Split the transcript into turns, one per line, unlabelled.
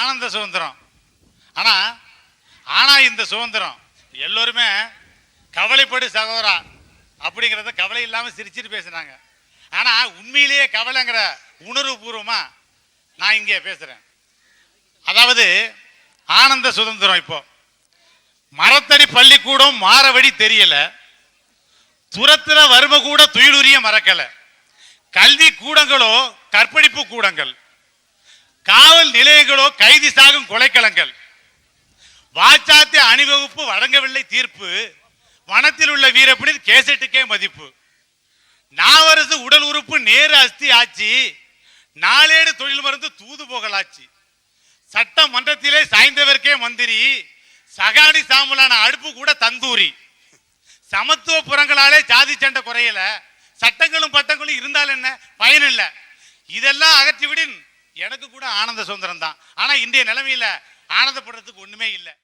ஆனந்த சுதந்திரம். ஆனால் ஆனால் இந்த சுதந்திரம். எல்லோருமே கவலைப்படு சகோதரா அப்படிங்கிறத கவலை இல்லாமல் சிரிச்சிட்டு பேசுனாங்க ஆனால் உண்மையிலேயே கவலைங்கிற உணர்வு பூர்வமாக நான் இங்கே பேசுகிறேன் அதாவது ஆனந்த சுதந்திரம் இப்போ. மரத்தடி பள்ளிக்கூடம் மாறவழி தெரியலை. துரத்தில் வறுமை கூட துயிலுரிய மறக்கலை. கல்வி கூடங்களோ கற்பழிப்பு கூடங்கள். காவல் நிலையங்களோ கைதி சாகும் கொலைக்களங்கள். வாச்சாத்திய அணிவகுப்பு வழங்கவில்லை தீர்ப்பு. வனத்தில் உள்ள வீரப்பனின் கேசட்டுக்கே மதிப்பு. நாவரசு உடல் உறுப்பு நேரு அஸ்தி ஆச்சு. நாளேடு தொழில் மருந்து தூது போகலாச்சு. சட்டமன்றத்திலே சாய்ந்தவர்க்கே மந்திரி. சகாடி சாமுலான அடுப்பு கூட தந்தூரி. சமத்துவ புறங்களாலே ஜாதி சண்டை குறையல. சட்டங்களும் பட்டங்களும் இருந்தால் என்ன? பயன் இல்லை. இதெல்லாம் அகற்றிவிடின் எனக்கு கூட ஆனந்த சுதந்திரம் தான் ஆனா இன்றைய நிலைமையில ஆனந்தப்படுறதுக்கு ஒண்ணுமே இல்லை.